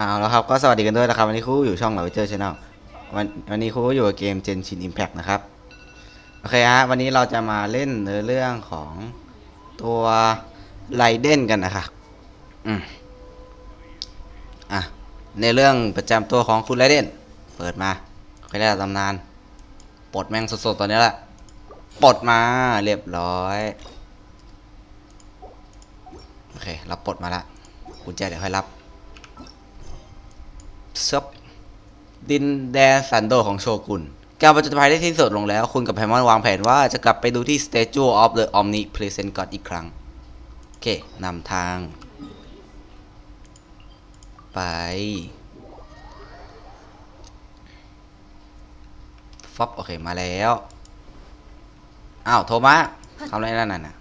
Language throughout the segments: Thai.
อ้าวแล้วครับก็สวัสดีกันด้วยนะครับ วันนี้ครูอยู่ช่องเราเจอชาแนลวันวันนี้ครูก็อยู่กับเกม Genshin Impact นะครับ โอเคฮะวันนี้เราจะมาเล่นในเรื่องของตัวไรเดนกันนะครับอืมอะในเรื่องประจำตัวของคุณไรเดนเปิดมาใครได้ตำนาน ปลดแม่งสดๆตอนนี้แหละปลดมาเรียบร้อยโอเคเราปลดมาละกุญแจเดี๋ยวค่อยรับ ซับดินแดนสันโดของโชกุนการประจนภัยได้สิ้นสุดลงแล้ว คุณกับไพมอนวางแผนว่าจะกลับไปดูที่ Statue of the Omnipresent God อีกครั้ง โอเคนำทาง ไป ฟับ โอเค มาแล้ว อ้าว โทมัสทำอะไรนั่นน่ะ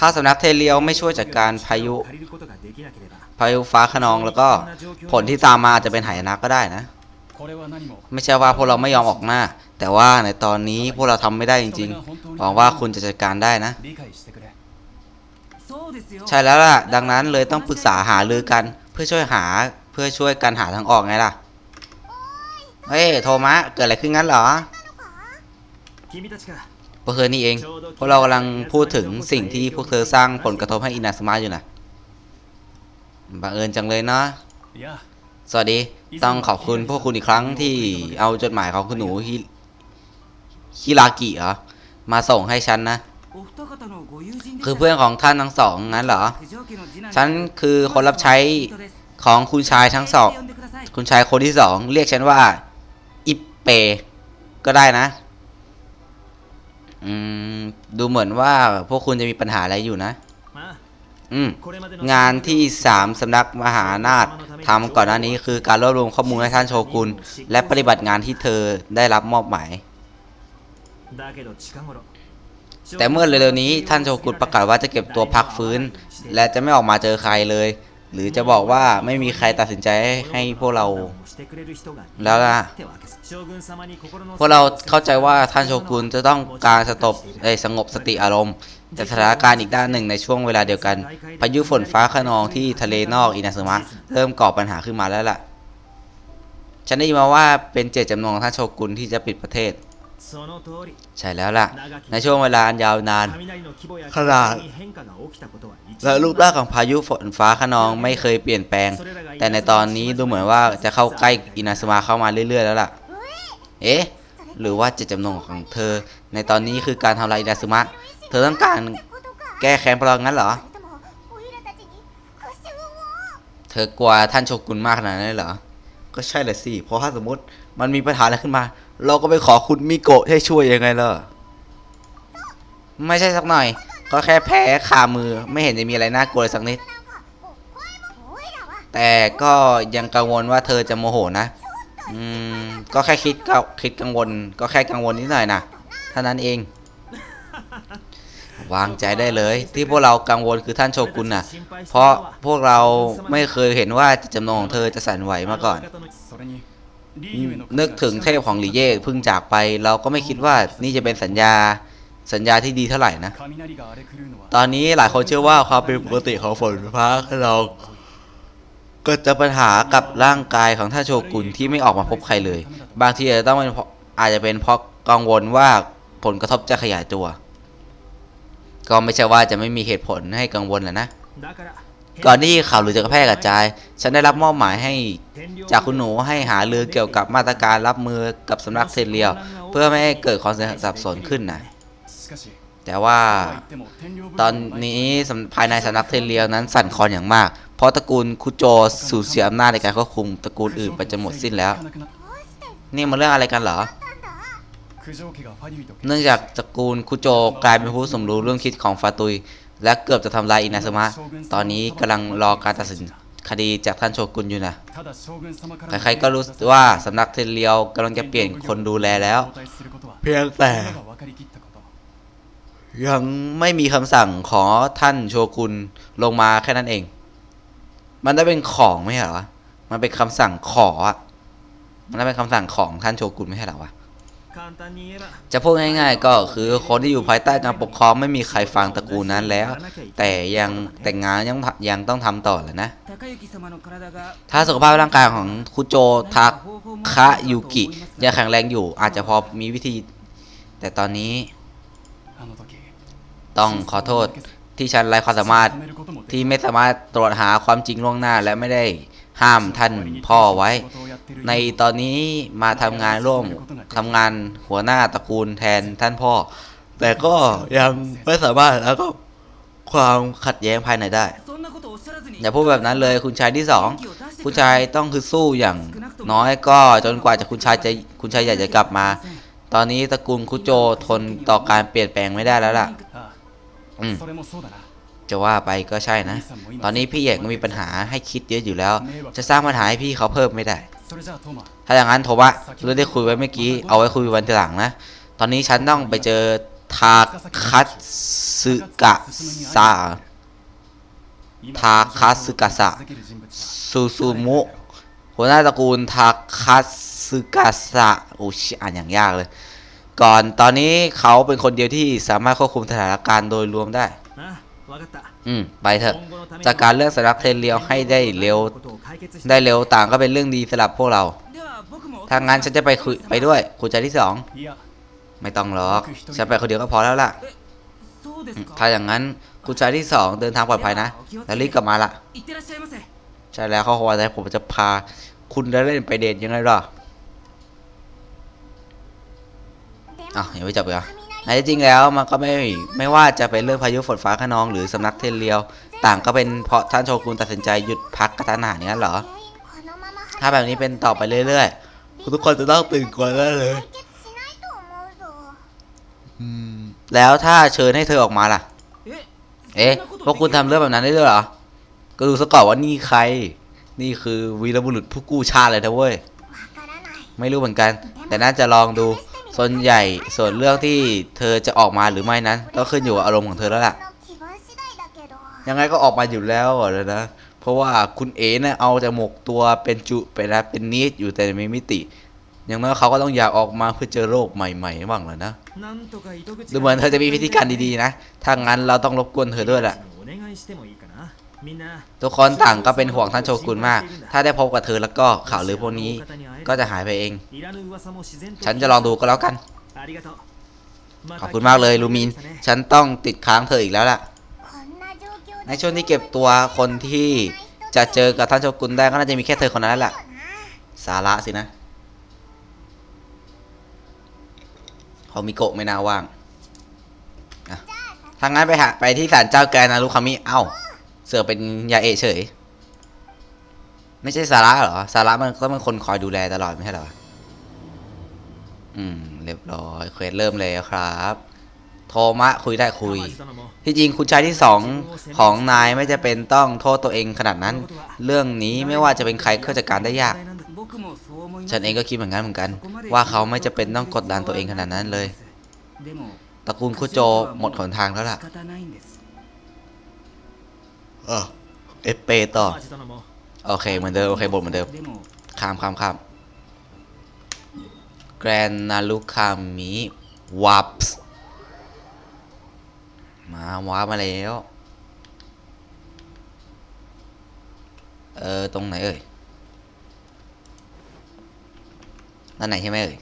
ถ้าสำนักเทเลียวไม่ช่วยจัดการพายุ พายุฟ้าขนองแล้วก็ผลที่ตามมาอาจจะเป็นหายนะก็ได้นะ ไม่ใช่ว่าพวกเราไม่ยอมออกหน้า แต่ว่าในตอนนี้พวกเราทำไม่ได้จริงๆหวังว่าคุณจะจัดการได้นะ ใช่แล้วล่ะ ดังนั้นเลยต้องปรึกษาหารือกัน เพื่อช่วยหาเพื่อช่วยกันหาทางออกไงล่ะ เฮ้ยโทมัสเกิดอะไรขึ้นงั้นเหรอ พวะเธอนี่เองเพราะเรากำลังพูดถึงสิ่งที่พวกเธอสร้างผลกระทบให้อินาสมาอยู่นะบังเอิญจังเลยเนาะสวัสดีต้องขอบคุณพวกคุณอีกครั้งที่เอาจดหมายของคุณหนูฮิรากิเหรอมาส่งให้ฉันนะ คือเพื่อนของท่านทั้งสองงั้นเหรอ ฉันคือคนรับใช้ของคุณชายทั้งสอง คุณชายคนที่สองเรียกฉันว่า อิปเป ก็ได้นะ อืม ดูเหมือนว่าพวกคุณจะมีปัญหาอะไรอยู่นะ อืม งานที่สามสำนักมหานาถทำก่อนหน้านี้คือการรวบรวมข้อมูลให้ท่านโชกุนและปฏิบัติงานที่เธอได้รับมอบหมาย แต่เมื่อเร็วๆนี้ท่านโชกุนประกาศว่าจะเก็บตัวพักฟื้น และจะไม่ออกมาเจอใครเลย หรือจะบอกว่าไม่มีใครตัดสินใจให้พวกเราแล้วล่ะพวกเราเข้าใจว่าท่านโชกุนจะต้องการสตบสงบสติอารมณ์แต่สถานการณ์อีกด้านหนึ่งในช่วงเวลาเดียวกัน พายุฝนฟ้าขนองที่ทะเลนอกอินาซมะเริ่มก่อปัญหาขึ้นมาแล้วล่ะ ฉันได้ยินมาว่าเป็นเจตจำนงของท่านโชกุนที่จะปิดประเทศ ใช่แล้วล่ะ ในช่วงเวลาอันยาวนานขนาดและรูปร่างของพายุฝนฟ้าขนองไม่เคยเปลี่ยนแปลง แต่ในตอนนี้ดูเหมือนว่าจะเข้าใกล้อินาสมาเข้ามาเรื่อย ๆ แล้วล่ะ เอ๊ะ หรือว่าจะจำนงของเธอ ในตอนนี้คือการทำลายอินาสมาเธอต้องการแก้แค้นพลังงั้นเหรอ เธอกลัวท่านโชกุนมากขนาดนั้นเหรอ ก็ใช่แหละสิ เพราะถ้าสมมติมันมีปัญหาอะไรขึ้นมา เราก็ไปขอคุณมิโกะให้ช่วยยังไงล่ะ ไม่ใช่สักหน่อย ก็แค่แพ้ขามือไม่เห็นจะมีอะไรน่ากลัวสักนิด แต่ก็ยังกังวลว่าเธอจะโมโหนะ อืม ก็แค่คิดก็คิดกังวล ก็แค่กังวลนิดหน่อยนะเท่านั้นเอง วางใจได้เลย ที่พวกเรากังวลคือท่านโชกุนนะเพราะพวกเราไม่เคยเห็นว่าจิตจำนงของเธอจะสั่นไหวมาก่อน นึกถึงเทพของหลีเย่เพิ่งจากไป เราก็ไม่คิดว่านี่จะเป็นสัญญาสัญญาที่ดีเท่าไหร่นะ ตอนนี้หลายคนเชื่อว่าความเป็นปกติของฝนฟ้าเราก็จะปัญหากับร่างกายของท่าโชกุนที่ไม่ออกมาพบใครเลย บางทีอาจจะต้องเป็นอาจจะเป็นเพราะกังวลว่าผลกระทบจะขยายตัว ก็ไม่ใช่ว่าจะไม่มีเหตุผลให้กังวลแหละนะ ก่อนที่ข่าวหรือจะกระแพร่กระจาย ฉันได้รับมอบหมายให้จากคุณหนูให้หาเรือเกี่ยวกับมาตรการรับมือกับสำนักเซนเรียว เพื่อไม่ให้เกิดความสับสนขึ้นนะแต่ว่าตอนนี้ภายในสำนักเซนเรียวนั้นสั่นคลอนอย่างมาก เพราะตระกูลคุโจสูญเสียอำนาจในการควบคุมตระกูลอื่นไปจนหมดสิ้นแล้ว นี่มันเรื่องอะไรกันเหรอ เนื่องจากตระกูลคุโจกลายเป็นผู้สมรู้เรื่องคิดของฟาตุย และเกือบจะทำลายอินาซึมะ ตอนนี้กำลังรอการตัดสินคดีจากท่านโชกุนอยู่นะ ใครๆก็รู้ว่าสำนักเทเลียวกำลังจะเปลี่ยนคนดูแลแล้ว เพียงแต่ยังไม่มีคำสั่งขอท่านโชกุนลงมาแค่นั้นเอง มันได้เป็นของไม่ใช่หรอ มันเป็นคำสั่งขอ มันได้เป็นคำสั่งของท่านโชกุนไม่ใช่หรอวะ จะพูดง่ายๆก็คือคนที่อยู่ภายใต้การปกครองไม่มีใครฟังตระกูลนั้นแล้ว แต่ยังแต่งงานยังยังต้องทำต่อแล้วนะ ถ้าสุขภาพร่างกายของคุโจทาคะยุกิยังแข็งแรงอยู่ อาจจะพอมีวิธี แต่ตอนนี้ ต้องขอโทษที่ฉันไร้ความสามารถที่ไม่สามารถตรวจหาความจริงล่วงหน้าและไม่ได้ ห้ามท่านพ่อไว้ ในตอนนี้มาทำงานร่วมทำงานหัวหน้าตระกูลแทนท่านพ่อ แต่ก็ยังไม่สามารถแล้วก็ความขัดแย้งภายในได้ อย่าพูดแบบนั้นเลยคุณชายที่สองคุณชายต้องคือสู้อย่างน้อยก็จนกว่าจะคุณชายจะคุณชายอยากจะกลับมา ตอนนี้ตระกูลคุโจทนต่อการเปลี่ยนแปลงไม่ได้แล้วล่ะ อืม จะว่าไปก็ใช่นะ ตอนนี้พี่ใหญ่ก็มีปัญหาให้คิดเยอะอยู่แล้ว จะสร้างปัญหาให้พี่เขาเพิ่มไม่ได้ ถ้าอย่างนั้นโทมะเราได้คุยไว้เมื่อกี้ เอาไว้คุยวันทีหลังนะ ตอนนี้ฉันต้องไปเจอทาคัสึกะซาทาคัสึกะซาซูซูมุหัวหน้าตระกูลทาคัสึกะซาโอ้ชิอ่านอย่างยากเลย ก่อนตอนนี้เขาเป็นคนเดียวที่สามารถควบคุมสถานการณ์โดยรวมได้ อืม ไปเถอะ จากการเลือกสำนับเทนเรียวให้ได้เร็ว ได้เร็วต่างก็เป็นเรื่องดีสำหรับพวกเรา ถ้างั้นฉันจะไปคุยไปด้วยคุยใจที่สอง ไม่ต้องหรอก ฉันไปคนเดียวก็พอแล้วล่ะ ถ้าอย่างนั้นคุญแจที่สองเดินทางปลอดภัยนะ แล้วรีบกลับมาล่ะใช่แล้วเขาบอกวใจผมจะพาคุณเล่นไปเดทยังไงหรออะยังไม่จบเหรอ ในจริงแล้วมันก็ไม่ไม่ว่าจะเป็นเรื่องพายุฝนฟ้าขนองหรือสำนักเทนเลียว ต่างก็เป็นเพราะท่านโชกุนตัดสินใจหยุดพักกระทันหันนี้เหรอ ถ้าแบบนี้เป็นต่อไปเรื่อยๆทุกคนจะต้องตื่นกลัวแน่เลย แล้วถ้าเชิญให้เธอออกมาล่ะ เอ๊ะพวกคุณทำเรื่องแบบนั้นได้ด้วยเหรอ ก็ดูซะก่อนว่านี่ใคร นี่คือวีรบุรุษผู้กู้ชาติเลยนะเว้ย ไม่รู้เหมือนกัน แต่น่าจะลองดู ส่วนใหญ่ส่วนเรื่องที่เธอจะออกมาหรือไม่นั้น ก็ขึ้นอยู่กับอารมณ์ของเธอแล้วล่ะ ยังไงก็ออกมาอยู่แล้วเลยนะ เพราะว่าคุณเอ๋นะ่ะเอาจะหมกตัวเป็นจุไปนะเป็นนิดอยู่แต่ไม่มิติ อย่างน้อยเขาก็ต้องอยากออกมาเพื่อเจอโรคใหม่ๆบ้างเลยนะดูเหมือนเธอจะมีพิธีการดีๆนะ ถ้างั้นเราต้องรบกวนเธอด้วยแหละ ทุกคนต่างก็เป็นห่วงท่านโชกุนมาก ถ้าได้พบกับเธอแล้วก็ข่าวลือพวกนี้ก็จะหายไปเอง ฉันจะลองดูก็แล้วกัน ขอบคุณมากเลยลูมิน ฉันต้องติดค้างเธออีกแล้วล่ะ ในช่วงที่เก็บตัวคนที่จะเจอกับท่านโชกุนได้ก็น่าจะมีแค่เธอคนนั้นแหละ สาระสินะเขามีโกะไม่น่าว่างถ้างั้นไปหาไปที่ศาลเจ้าแกนารุคามิ เอ้า เสือเป็นยาเอเฉย ไม่ใช่สาระเหรอ สาระมันก็มันคนคอยดูแลตลอดไม่ใช่เหรอ อืม เรียบร้อยเควสเริ่มเลยครับ โทมะคุยได้คุย ที่จริงคุณชายที่สองของนายไม่จะเป็นต้องโทษตัวเองขนาดนั้น เรื่องนี้ไม่ว่าจะเป็นใครก็จัดการได้ยาก ฉันเองก็คิดเหมือนกันเหมือนกัน ว่าเขาไม่จะเป็นต้องกดดันตัวเองขนาดนั้นเลย ตระกูลคุโจหมดหนทางแล้วล่ะ เออเอฟเปต่อโอเคเหมือนเดิมโอเคบทเหมือนเดิมข้ามข้ามข้ามแกรนนาลุคามิวับส์มาวัามาแล้ว เออ ตรงไหนเอ่ยนั่นไหนใช่ไหมเอ่ย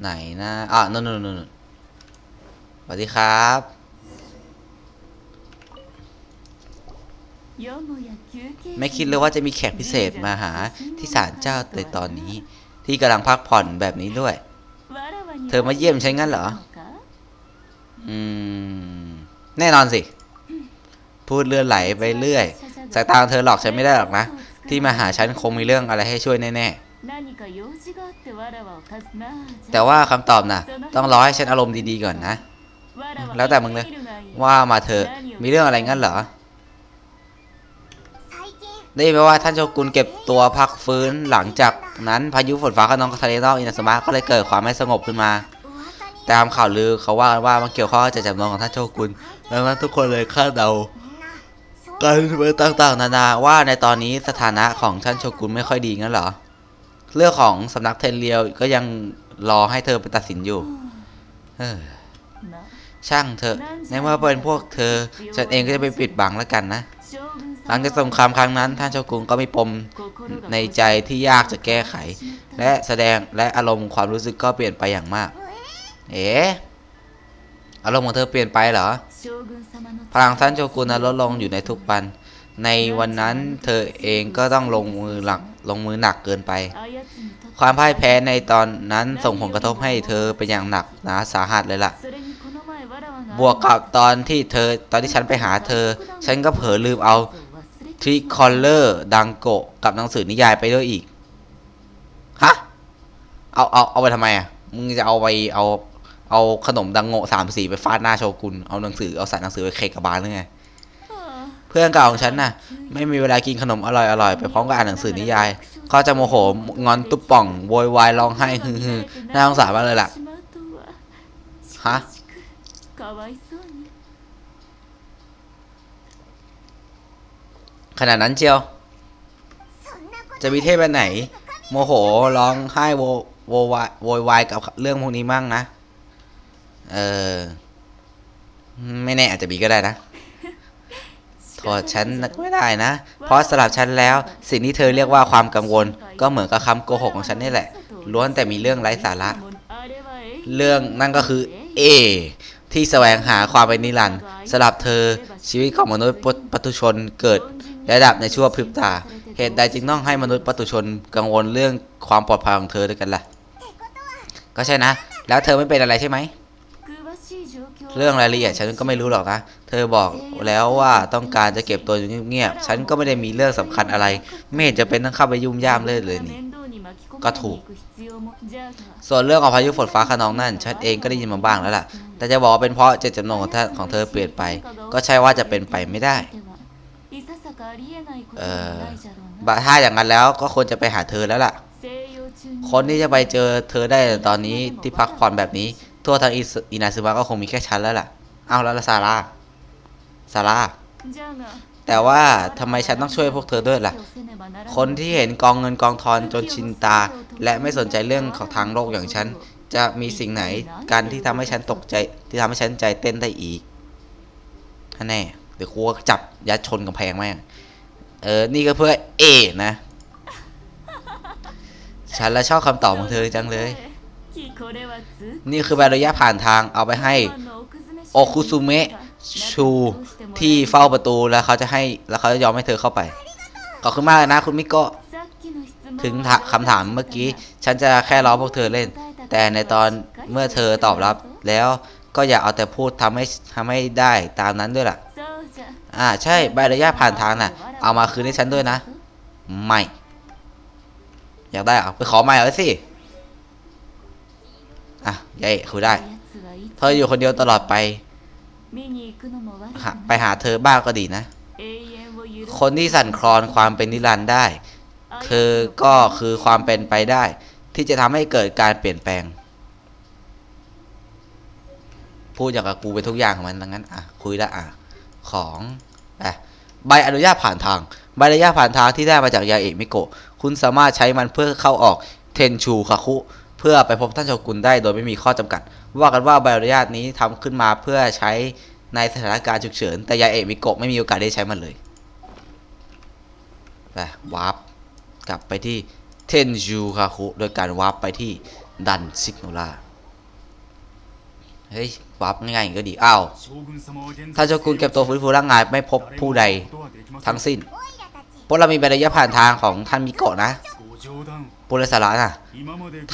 ไหนนะอะนู่นนู่นนู่นสวัสดีครับ ไม่คิดเลยว่าจะมีแขกพิเศษมาหาที่ศาลเจ้าในตอนนี้ ที่กำลังพักผ่อนแบบนี้ด้วย เธอมาเยี่ยมฉันงั้นเหรอ อืม แน่นอนสิ พูดเลื่อนไหลไปเรื่อยสายตาของเธอหลอกฉันไม่ได้หรอกนะ ที่มาหาฉันคงมีเรื่องอะไรให้ช่วยแน่ๆ แต่ว่าคำตอบน่ะ ต้องรอให้ฉันอารมณ์ดีๆก่อนนะ แล้วแต่มึงเลย ว่ามาเถอะมีเรื่องอะไรงั้นเหรอ最近 นี่แปลว่าท่านโชกุนเก็บตัวพักฟื้นหลังจากนั้นพายุฝนฟ้าขนองทะเลนอกอินาสมะก็เลยเกิดความไม่สงบขึ้นมาตามข่าวลือเขาว่าว่ามันเกี่ยวข้องจะจำลองของท่านโชกุนดังนั้นทุกคนเลยคาดเดากันไปต่างๆ นานาว่าในตอนนี้สถานะของท่านโชกุนไม่ค่อยดีงั้นเหรอเรื่องของสำนักเทนเรียวก็ยังรอให้เธอไปตัดสินอยู่ช่างเธอในเมื่อเป็นพวกเธอฉันเองก็จะไปปิดบังแล้วกันนะ หลังจากสงครามครั้งนั้น ท่านเจ้ากรุงก็มีปมในใจที่ยากจะแก้ไข และแสดงและอารมณ์ความรู้สึกก็เปลี่ยนไปอย่างมาก เอ๋อารมณ์ของเธอเปลี่ยนไปเหรอ พลังท่านโชกุนลดลงอยู่ในทุกปัน ในวันนั้นเธอเองก็ต้องลงมือหลักลงมือหนักเกินไป ความพ่ายแพ้ในตอนนั้นส่งผลกระทบให้เธอเป็นอย่างหนักหนาสาหัสเลยล่ะ บวกกับตอนที่เธอตอนที่ฉันไปหาเธอ ฉันก็เผลอลืมเอา ทริคอลเลอร์ดังโกะกับหนังสือนิยายไปด้วยอีก ฮะ เอาเอาเอาไปทำไมอะ มึงจะเอาไปเอาเอาขนมดังโงะสามสีไปฟาดหน้าโชกุน เอาหนังสือเอาใส่หนังสือไปเคกกับบาลหรือไง เพื่อนเก่าของฉันน่ะ ไม่มีเวลากินขนมอร่อยอร่อยไปพร้อมกับอ่านหนังสือนิยายเขาจะโมโหงอนตุ๊บป่องโวยวายร้องไห้ฮึฮึน่าสงสารมากเลยล่ะ ฮะ ขนาดนั้นเชียว จะมีเทพแบไหน โมโหร้องไห้โวโวายโวยวายกับเรื่องพวกนี้มั่งนะ เออ ไม่แน่อาจจะมีก็ได้นะโทษฉันไม่ได้นะ เพราะสลับฉันแล้ว สิ่งที่เธอเรียกว่าความกังวล ก็เหมือนกับคำโกหกของฉันนี่แหละ ล้วนแต่มีเรื่องไร้สาระ เรื่องนั่นก็คือ เอ ที่แสวงหาความเป็นนิรันดร์สลับเธอชีวิตของมนุษย์ปัตุชนเกิด และดับในชั่วพริบตา เหตุใดจึงต้องให้มนุษย์ปุถุชนกังวลเรื่องความปลอดภัยของเธอด้วยกันล่ะ ก็ใช่นะ แล้วเธอไม่เป็นอะไรใช่ไหม เรื่องรายละเอียดฉันก็ไม่รู้หรอกนะ เธอบอกแล้วว่าต้องการจะเก็บตัวอยู่เงียบๆ ฉันก็ไม่ได้มีเรื่องสำคัญอะไร ไม่เห็นจะเป็นต้องเข้าไปยุ่มย่ามเลยเลยนี่ ก็ถูก ส่วนเรื่องของพายุฝนฟ้าขนองนั่น ฉันเองก็ได้ยินมาบ้างแล้วล่ะ แต่จะบอกว่าเป็นเพราะเจตจำนงของท่านของเธอเปลี่ยนไป ก็ใช่ว่าจะเป็นไปไม่ได้ เออบะถ้าอย่างนั้นแล้วก็ควรจะไปหาเธอแล้วล่ะ คนที่จะไปเจอเธอได้ตอนนี้ที่พักผ่อนแบบนี้ ทั่วทางอิสอินาซึมะก็คงมีแค่ฉันแล้วล่ะ เอาแล้วล่ะซาร่าซาร่าแต่ว่าทำไมฉันต้องช่วยพวกเธอด้วยล่ะ คนที่เห็นกองเงินกองทอนจนชินตา และไม่สนใจเรื่องของทางโลกอย่างฉัน จะมีสิ่งไหนการที่ทำให้ฉันตกใจ ที่ทำให้ฉันใจเต้นได้อีกท่าแน่เดี๋ยวครูก็จับยัดชนกำแพงแม่ง เออ นี่ก็เพื่อเอนะ ฉันและชอบคำตอบของเธอจังเลย นี่คือใบอนุญาตผ่านทางเอาไปให้โอคุซุเมะชูที่เฝ้าประตูแล้วเขาจะให้แล้วเขาจะยอมให้เธอเข้าไป ขอบคุณมากนะคุณมิโกะถึงถาคำถามเมื่อกี้ ฉันจะแค่ล้อพวกเธอเล่น แต่ในตอนเมื่อเธอตอบรับแล้วก็อย่าเอาแต่พูดทำให้ทำให้ได้ตามนั้นด้วยล่ะ อ่าใช่ใบอนุญาตผ่านทางน่ะ เอามาคืนให้ฉันด้วยนะ ไม่ อยากได้เหรอไปขอใหม่เอาสิ อะยายคุยได้ เธออยู่คนเดียวตลอดไปหาไปหาเธอบ้างก็ดีนะ คนที่สั่นคลอนความเป็นนิรันดร์ได้คือก็คือความเป็นไปได้ ที่จะทำให้เกิดการเปลี่ยนแปลง พูดอย่างกับกูเป็นทุกอย่างของมันดังนั้น อะ คุยละอะ ของอะใบอนุญาตผ่านทาง ใบอนุญาตผ่านทางที่ได้มาจากยาเอะมิโกะคุณสามารถใช้มันเพื่อเข้าออกเทนชูคาคุ เพื่อไปพบท่านโชกุนได้โดยไม่มีข้อจำกัด ว่ากันว่าใบอนุญาตนี้ทำขึ้นมาเพื่อใช้ในสถานการณ์ฉุกเฉิน แต่ยาเอะมิโกะไม่มีโอกาสได้ใช้มันเลยไปวาร์ปกลับไปที่เทนจูคาคุโดยการวาร์ปไปที่ดันซิกโนล่าเฮ้ย วับง่ายๆก็ดี อ้าว ถ้าเจ้าคุณเก็บตัวฟื้นฟูร่างกายไม่พบผู้ใดทั้งสิ้นเพราะเรามีใบระยะผ่านทางของท่านมิโกะนะปุรสาระนะ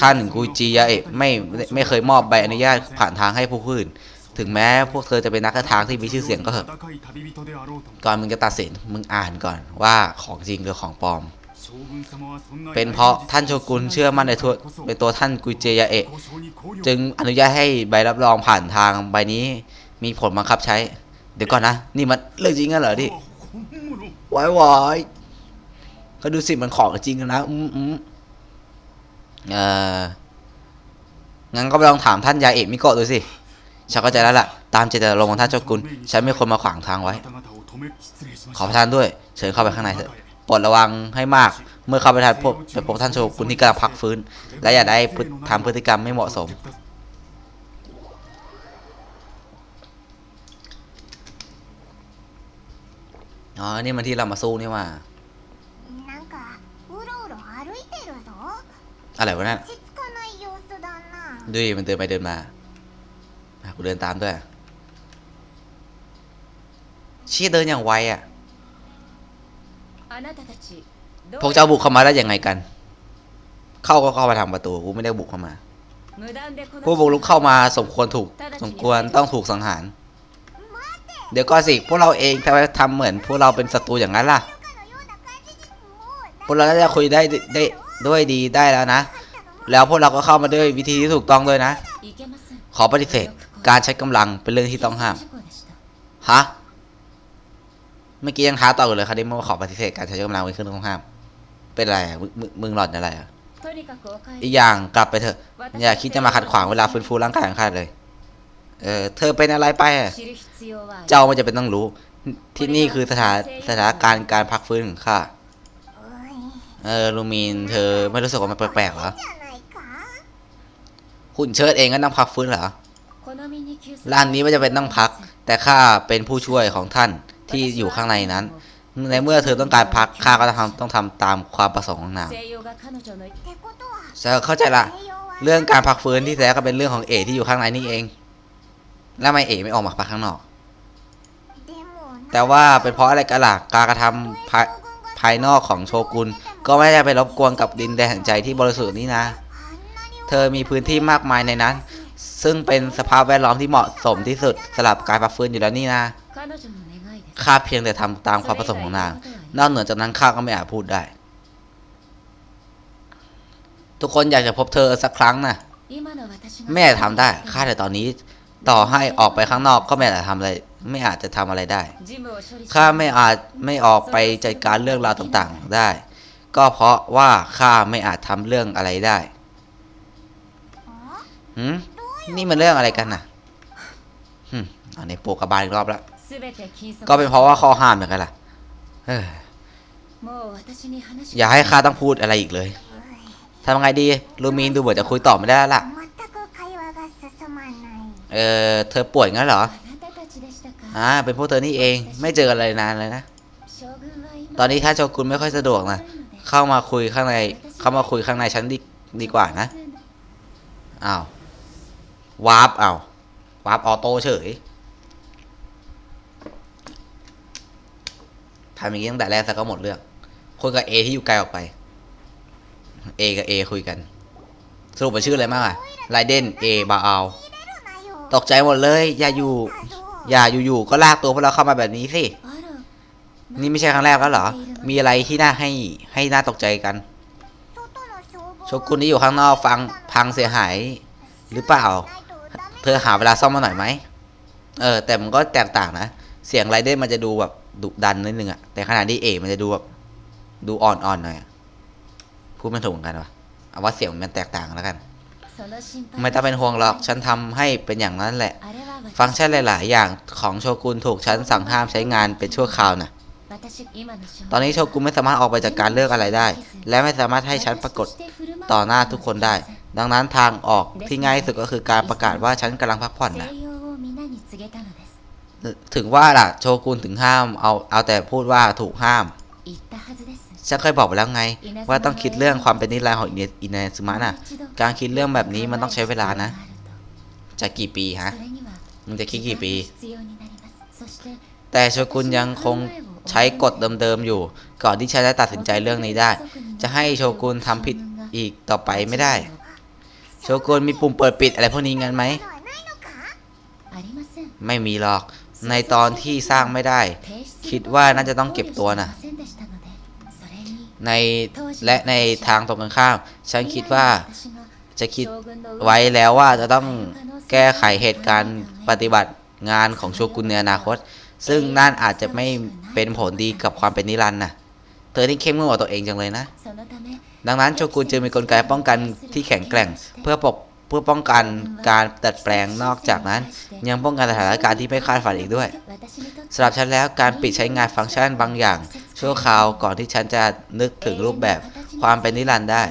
ท่านกูจิยะเอะไม่ไม่เคยมอบใบอนุญาตผ่านทางให้ผู้อื่น ถึงแม้พวกเธอจะเป็นนักทางที่มีชื่อเสียงก็เถอะ ก่อนมึงจะตัดสินมึงอ่านก่อนว่าของจริงหรือของปลอม เป็นเพราะท่านโชกุนเชื่อมั่นในตัวในตัวท่านกุยเจยาเอะ จึงอนุญาตให้ใบรับรองผ่านทางใบนี้มีผลบังคับใช้ เดี๋ยวก่อนนะ นี่มันเรื่องจริงเหรอที่วายวายก็ดูสิมันของจริงนะอืมอืมเอองั้นก็ไปลองถามท่านยาเอะมิโกะดูสิฉันก็ใจแล้วละตามเจตนารมณ์ของท่านเจ้าคุณฉันไม่ควรมาขวางทางไว้ ขอพระทานด้วย เชิญเข้าไปข้างในเถอะ ปลดระวังให้มาก เมื่อเข้าไปทัดพบพบท่านโชกุนที่กำลังพักฟื้น และอย่าได้ทำพฤติกรรมไม่เหมาะสม อ๋อ นี่มันที่เรามาสู้นี่ว่าอะไรวะนั่นดูดิมันเดินไปเดินมากูเดินตามด้วย ชี้เดินอย่างไวอะ พวกเจ้าบุกเข้ามาได้ยังไงกัน เข้าก็เข้ามาทางประตู กูไม่ได้บุกเข้ามาพวบุกลุกเข้ามาสมควรถูก สมควรต้องถูกสังหาร เดี๋ยวก็สิ พวกเราเองทำไมทำเหมือน พวกเราเป็นศัตรูอย่างนั้นล่ะ พวกเราได้คุยได้ได้ด้วยดีได้แล้วนะ แล้วพวกเราก็เข้ามาด้วยวิธีที่ถูกต้องด้วยนะ ขอปฏิเสธ การใช้กำลังเป็นเรื่องที่ต้องห้าม ฮะ เมื่อกี้ยังท้าต่ออยู่เลยคาริโมขอปฏิเสธการใช้กำลังไว้ขึ้นตรงห้าม เป็นไรอะมึงหลอนอะไรอะ อีกอย่างกลับไปเถอะ อย่าคิดจะมาขัดขวางเวลาฟื้นฟูร่างกายของข้าเลย เออเธอเป็นอะไรไปอะเจ้ามันจะเป็นต้องรู้ ที่นี่คือสถานสถานการณ์การพักฟื้นของข้า เออลูมินเธอไม่รู้สึกว่ามันแปลกๆเหรอหุ่นเชิดเองก็ต้องพักฟื้นเหรอร้านนี้มันจะเป็นต้องพัก แต่ข้าเป็นผู้ช่วยของท่าน ที่อยู่ข้างในนั้น ในเมื่อเธอต้องการพักข้าก็ต้องทำต้องทำตามความประสงค์ของนางเข้าใจละเรื่องการพักฟื้นที่แท้ก็เป็นเรื่องของเอที่อยู่ข้างในนี่เอง แล้วทำไมเอไม่ออกมาพักข้างนอก แต่ว่าเป็นเพราะอะไรกันล่ะการกระทำภาภายนอกของโชกุนก็ไม่ได้ไปรบกวนกับดินแดนห่งใจที่บริสุทธิ์นี้นะ เธอมีพื้นที่มากมายในนั้น ซึ่งเป็นสภาพแวดล้อมที่เหมาะสมที่สุดสำหรับการพักฟื้นอยู่แล้วนี่นะ ข้าเพียงแต่ทำตามความประสงค์ของนาง นอกเหนือจากนั้นข้าก็ไม่อาจพูดได้ ทุกคนอยากจะพบเธอสักครั้งนะไม่อาจทำได้ ข้าแต่ตอนนี้ ต่อให้ออกไปข้างนอกก็ไม่อาจทำอะไร ไม่อาจจะทำอะไรได้ ข้าไม่อาจไม่ออกไปจัดการเรื่องราวต่างๆได้ ก็เพราะว่าข้าไม่อาจทำเรื่องอะไรได้หืมนี่มันเรื่องอะไรกันน่ะอันนี้ปูกระบาลอีกรอบแล้ว ก็เป็นเพราะว่าข้อห้ามเหมือนกันล่ะอย่าให้ข้าต้องพูดอะไรอีกเลยทำไงดี ลูมีนดูเหมือนจะคุยต่อไม่ได้แล้วล่ะ เออเธอป่วยงั้นเหรอ อ่า เป็นพวกเธอนี่เอง ไม่เจออะไรนานเลยนะ ตอนนี้ท่าโชคุณไม่ค่อยสะดวกนะ เข้ามาคุยข้างใน เข้ามาคุยข้างในชั้นดีดีกว่านะ อ้าว วาร์ปอ้าว วาร์ปออโต้เฉยำอย่างนี้ตั้งแต่แรกซะก็หมดเรื่องคุยกับเอที่อยู่ไกลออกไปเอกับเอคุยกัน สรุปมันชื่ออะไรมากอะไรเดนเอบาเอัตกใจหมดเลย อย่าอยู่ อย่าอยู่ๆก็ลากตัวพวกเราเข้ามาแบบนี้สิ นี่ไม่ใช่ครั้งแรกแล้วเหรอ มีอะไรที่น่าให้ให้น่าตกใจกันโชคุณที่อยู่ข้างนอกฟังพังเสียหาย หรือเปล่า เธอหาเวลาซ่อมมาหน่อยไหม เออ แต่มันก็แตกต่างนะ เสียงไรเดนมันจะดูแบบ ดุดันนิดนึงอะแต่ขนาดที่เอกมันจะดูแบบดูอ่อนๆหน่อยพูดไม่ถูกเหมือนกันวะเอาว่าเสียงมันแตกต่างแล้วกัน ไม่ต้องเป็นห่วงหรอกฉันทำให้เป็นอย่างนั้นแหละ ฟังก์ชันหลาย ๆ อย่างของโชกุนถูกฉันสั่งห้ามใช้งานเป็นชั่วคราวนะตอนนี้โชกุนไม่สามารถออกไปจากการเลือกอะไรได้ และไม่สามารถให้ฉันปรากฏต่อหน้าทุกคนได้ ดังนั้นทางออกที่ง่ายสุดก็คือการประกาศว่าฉันกำลังพักผ่อนนะ ถึงว่าล่ะ โชกุนถึงห้ามเอาเอาแต่พูดว่าถูกห้ามฉันเคยบอกไปแล้วไง ว่าต้องคิดเรื่องความเป็นนิรันดร์ของอินาซึมะน่ะ การคิดเรื่องแบบนี้มันต้องใช้เวลานะ จะกี่ปีฮะมันจะคิดกี่ปี แต่โชกุนยังคงใช้กฎเดิมๆอยู่ ก่อนที่ฉันจะตัดสินใจเรื่องนี้ได้ จะให้โชกุนทำผิดอีกต่อไปไม่ได้ โชกุนมีปุ่มเปิดปิดอะไรพวกนี้งั้นไหม ไม่มีหรอก ในตอนที่สร้างไม่ได้ คิดว่าน่าจะต้องเก็บตัวนะในและในทางตรงกันข้าม ฉันคิดว่าจะคิดไว้แล้วว่าจะต้องแก้ไขเหตุการณ์ปฏิบัติงานของโชกุนในอนาคต ซึ่งนั่นอาจจะไม่เป็นผลดีกับความเป็นนิรันดร์นะเธอที่เข้มงวดตัวเองจังเลยนะ ดังนั้นโชกุนจึงมีกลไกป้องกันที่แข็งแกร่ง เพื่อปก เพื่อป้องกันการตัดแปลงนอกจากนั้น ยังป้องกันสถานการณ์ที่ไม่คาดฝันอีกด้วยสำหรับฉันแล้วการปิดใช้งานฟังก์ชันบางอย่าง ชั่วคราวก่อนที่ฉันจะนึกถึงรูปแบบความเป็นนิรันดร์ได้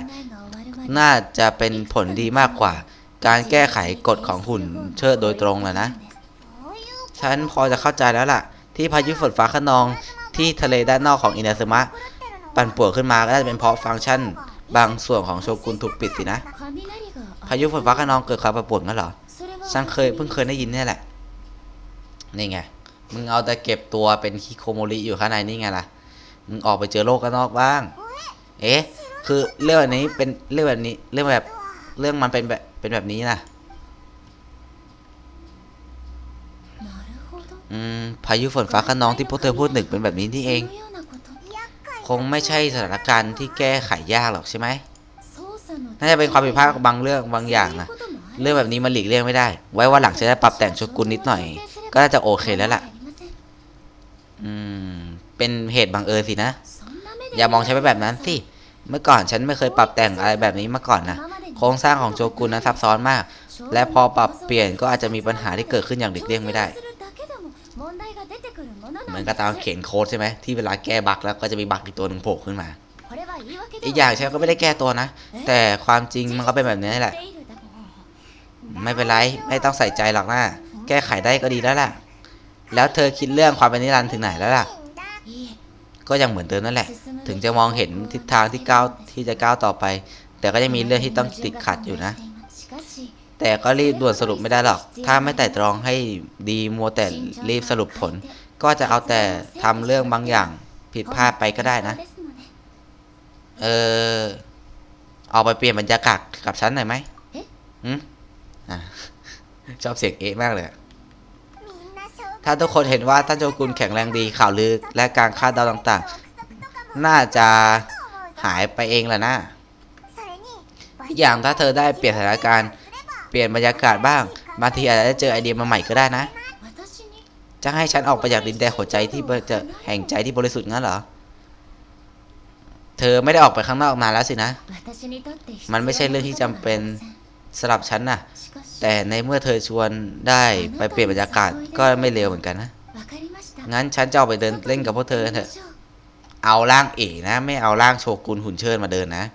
น่าจะเป็นผลดีมากกว่า การแก้ไขกฎของหุ่นเชิดโดยตรงแล้วนะ ฉันพอจะเข้าใจแล้วล่ะ ที่พายุฝนฟ้าขนองที่ทะเลด้านนอกของอินาซึมะปั่นป่วนขึ้นมาก็น่าจะเป็นเพราะฟังก์ชันบางส่วนของโชกุนถูกปิดสินะ พายุฝนฟ้าขนองเกิดความปั่นป่วนงั้นเหรอฉันเคยเพิ่งเคยได้ยินเนี่ยแหละ นี่ไง มึงเอาแต่เก็บตัวเป็นฮิโคโมริอยู่ข้างในนี่ไงล่ะ มึงออกไปเจอโลกข้างนอกบ้าง เอ๊ะ คือเรื่องแบบนี้เป็นเรื่องแบบนี้ เรื่องแบบ เรื่องมันเป็นแบบ เป็นแบบนี้นะอืม พายุฝนฟ้าขนองที่พวกเธอพูดหนึ่งเป็นแบบนี้นี่เอง คงไม่ใช่สถานการณ์ที่แก้ไขยากหรอกใช่ไหม น่าจะเป็นความผิดพลาดบางเรื่องบางอย่างนะเรื่องแบบนี้มันหลีกเลี่ยงไม่ได้ ไว้ว่าหลังจะได้ปรับแต่งโชกุนนิดหน่อย ก็น่าจะโอเคแล้วล่ะ อืม เป็นเหตุบังเอิญสินะ อย่ามองฉันไปแบบนั้นสิ เมื่อก่อนฉันไม่เคยปรับแต่งอะไรแบบนี้มาก่อนนะ โครงสร้างของโชกุนนั้นซับซ้อนมาก และพอปรับเปลี่ยนก็อาจจะมีปัญหาที่เกิดขึ้นอย่างหลีกเลี่ยงไม่ได้ เหมือนกับตามเขียนโค้ดใช่ไหมที่เวลาแก้บั๊กแล้วก็จะมีบั๊กอีกตัวหนึ่งโผล่ขึ้นมา อีกอย่างฉันก็ไม่ได้แก้ตัวนะ แต่ความจริงมันก็เป็นแบบนี้แหละ ไม่เป็นไร ไม่ต้องใส่ใจหรอกนะ แก้ไขได้ก็ดีแล้วล่ะ แล้วเธอคิดเรื่องความเป็นนิรันดร์ถึงไหนแล้วล่ะ ก็ยังเหมือนเดิมนั่นแหละ ถึงจะมองเห็นทิศทางที่ก้าวที่จะก้าวต่อไป แต่ก็ยังมีเรื่องที่ต้องติดขัดอยู่นะ แต่ก็รีบด่วนสรุปไม่ได้หรอก ถ้าไม่แต่ตรองให้ดีมัวแต่รีบสรุปผล ก็จะเอาแต่ทำเรื่องบางอย่างผิดพลาดไปก็ได้นะ เออ เอาไปเปลี่ยนบรรยากาศกับฉันหน่อยไหมอืมอชอบเสียงเอ๊ะมากเลย ถ้าทุกคนเห็นว่าท่านโจกุนแข็งแรงดีข่าวลือ และการคาดเดาต่างๆ น่าจะหายไปเองแหละนะอย่างถ้าเธอได้เปลี่ยนสถานการณ์ เปลี่ยนบรรยากาศบ้าง บางทีอาจจะเจอไอเดียมาใหม่ก็ได้นะ จะให้ฉันออกไปจากดินแดนหัวใจที่จะแห่งใจที่บริสุทธิ์งั้นเหรอ เธอไม่ได้ออกไปข้างนอกนานแล้วสินะ มันไม่ใช่เรื่องที่จำเป็นสำหรับฉันน่ะ แต่ในเมื่อเธอชวนได้ไปเปลี่ยนบรรยากาศก็ไม่เลวเหมือนกันนะ งั้นฉันจะออกไปเดินเล่นกับพวกเธอเถอะ เอาร่างเอ๋นะ ไม่เอาร่างโชกุนหุ่นเชิดมาเดินนะ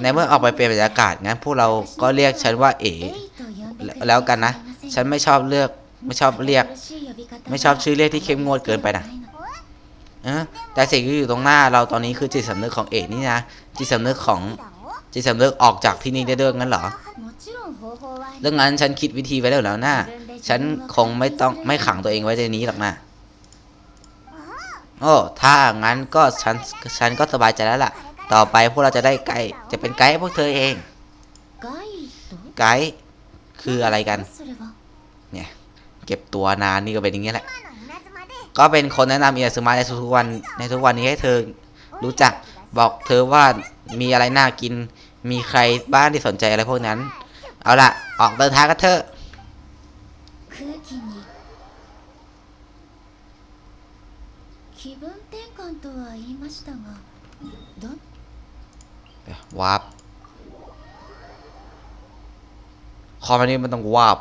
ในเมื่อออกไปเปลี่ยนบรรยากาศงั้นพวกเราก็เรียกฉันว่าเอ๋แล้วกันนะ ฉันไม่ชอบเลือกไม่ชอบเรียก ไม่ชอบชื่อเรียกที่เข้มงวดเกินไปนะ นะแต่สิ่งที่อยู่ตรงหน้าเราตอนนี้คือจิตสำนึกของเอกนี่นะ จิตสำนึกของจิตสำนึกออกจากที่นี่ได้ด้วยงั้นเหรอ เรื่องนั้นฉันคิดวิธีไว้แล้วแล้วนะฉันคงไม่ต้องไม่ขังตัวเองไว้ในนี้หรอกนะโอ้ ถ้างั้นก็ฉันฉันก็สบายใจแล้วล่ะ ต่อไปพวกเราจะได้ไกด์จะเป็นไกด์พวกเธอเอง ไกด์คืออะไรกัน เนี่ย เก็บตัวนานนี่ก็เป็นอย่างเงี้ยแหละ ก็เป็นคนแนะนำเอินาซึมาในทุกวันในทุกวันนี้ให้เธอรู้จักบอกเธอว่ามีอะไรน่ากิน มีใครบ้านที่สนใจอะไรพวกนั้น เอาละออกเดินทางกันเถอะวาร์ปคอมเมนต์มันต้องวาร์ป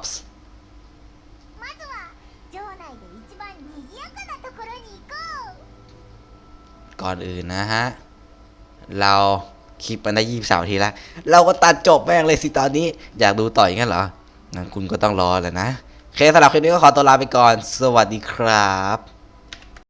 ก่อนอื่นนะฮะ เราคลิปมันได้ยี่สิบสามทีแล้ว เราก็ตัดจบแม่งเลยสิตอนนี้ อยากดูต่ออย่างนั้นเหรอนั้นคุณก็ต้องรอแหละนะ โอเคสำหรับคลิปนี้ก็ขอตัวลาไปก่อน สวัสดีครับ